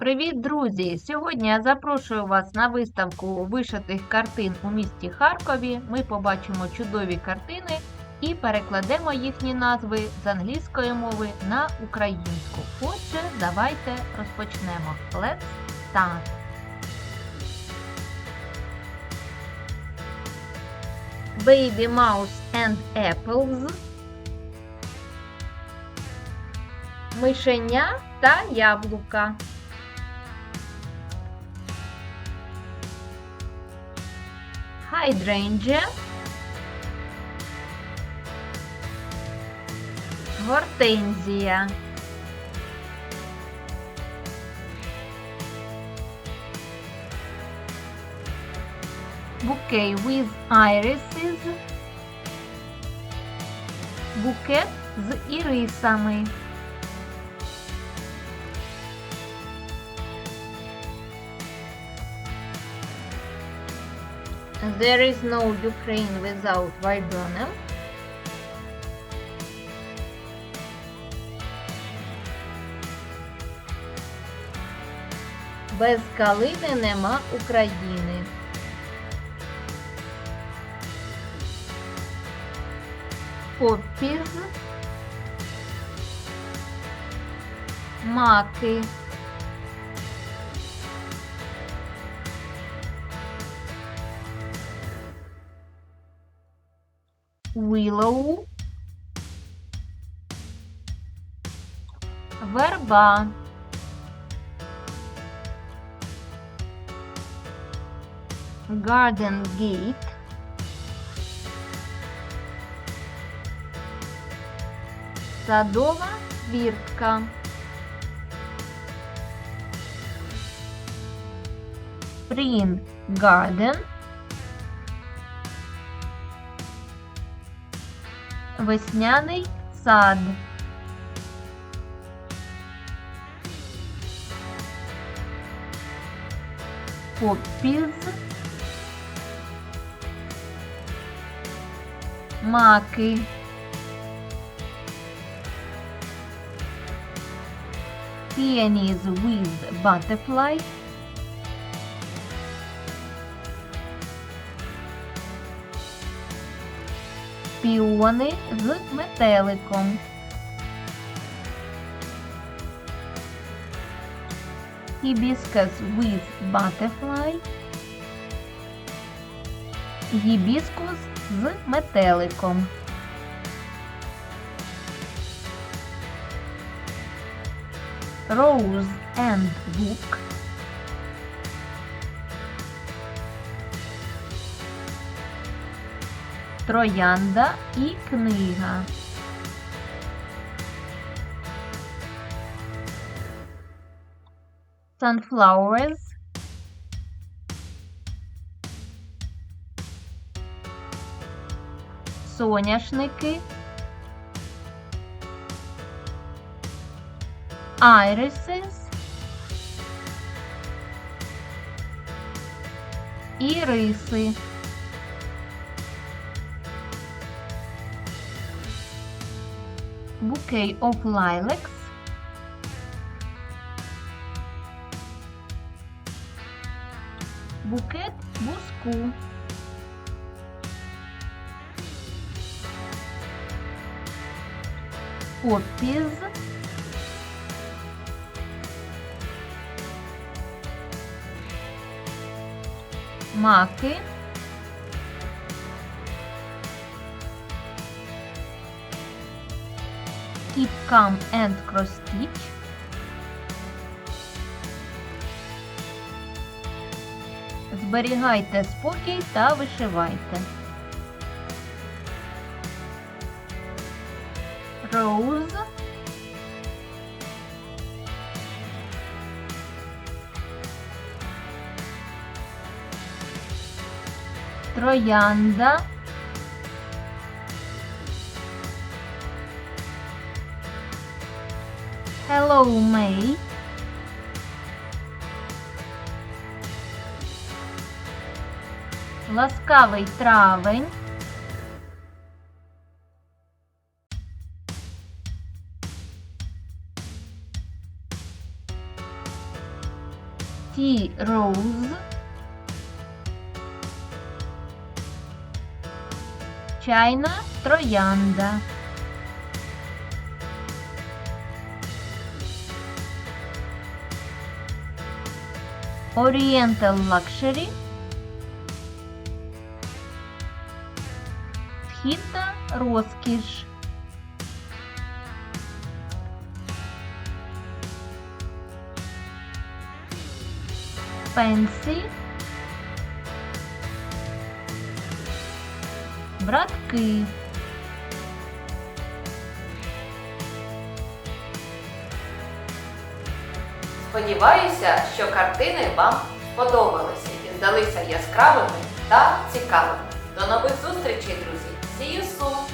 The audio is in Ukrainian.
Привіт, друзі! Сьогодні я запрошую вас на виставку вишитих картин у місті Харкові. Ми побачимо чудові картини і перекладемо їхні назви з англійської мови на українську. Отже, давайте розпочнемо. Let's start! Baby Mouse and Apples. Мишеня та яблука. Hydrangea. Гортензія. Bouquet with irises. Букет з ірисами. There is no Ukraine without viburnum. Без калини нема України. Поппіз. Маки. Willow. Верба. Garden Gate. Садова віртка. Spring Garden. Весняний сад. Поппіз. Маки. Peonies with butterfly. Піони з метеликом. Hibiscus with butterfly. Гібіскус з метеликом. Rose and book. Троянда і книга. Sunflowers. Соняшники. Irises. Іриси. Bouquet of lilacs. Букет буску. Поппіз. Маки. Keep calm and cross stitch. Зберігайте спокій та вишивайте. Rose. Троянда. Hello, May. Ласкавий травень. Rose. Чайна троянда. Oriental Luxury. Східна розкіш. Пенсі. Братки. Сподіваюся, що картини вам сподобалися і здалися яскравими та цікавими. До нових зустрічей, друзі! See you soon!